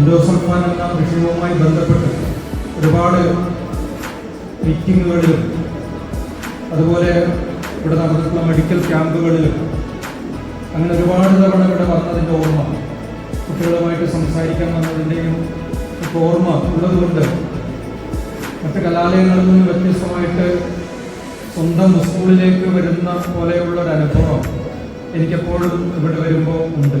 Endosulfan എന്ന വിഷയവുമായി ബന്ധപ്പെട്ട് ഒരുപാട് മീറ്റിങ്ങുകളിലും അതുപോലെ ഇവിടെ നടന്നിട്ടുള്ള മെഡിക്കൽ ക്യാമ്പുകളിലും അങ്ങനെ ഒരുപാട് തവണ ഇവിടെ വന്നതിന്റെ ഓർമ്മ കുട്ടികളുമായിട്ട് സംസാരിക്കാൻ വന്നതിന്റെയും ഒക്കെ ഓർമ്മ ഉള്ളതുകൊണ്ട് മറ്റ് കലാലയങ്ങളിൽ നിന്ന് വ്യത്യസ്തമായിട്ട് സ്വന്തം സ്കൂളിലേക്ക് വരുന്ന പോലെയുള്ള ഒരു അനുഭവം എനിക്കെപ്പോഴും ഇവിടെ വരുമ്പോൾ ഉണ്ട്.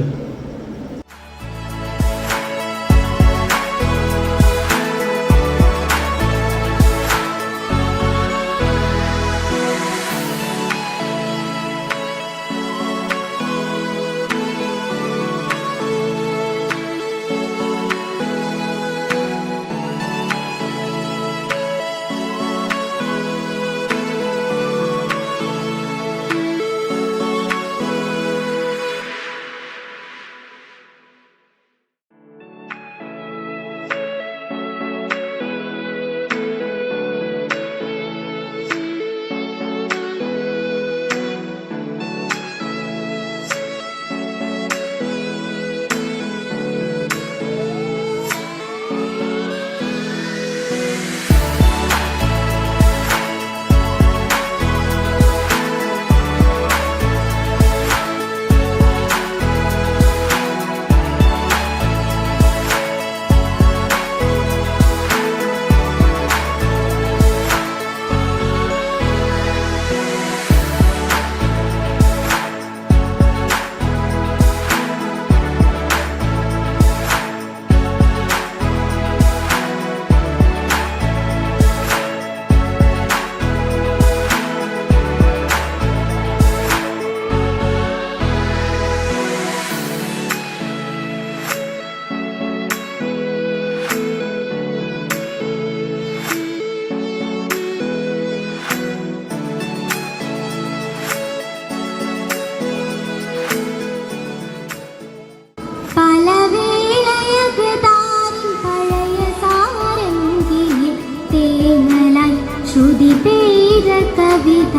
ശ്രുതി പെയ്ത കവിത.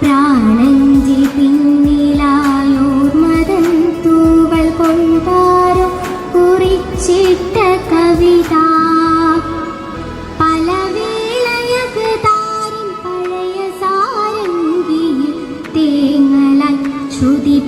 പ്രാണഞ്ചി പിന്നിലായോർമതൻ തൂവൽ കൊണ്ടാരോ കുറിച്ചിട്ട കവിത. പലവേളയകതാരിൻ പഴയ സാരംഗിയിൽ തേങ്ങലായി ശ്രുതി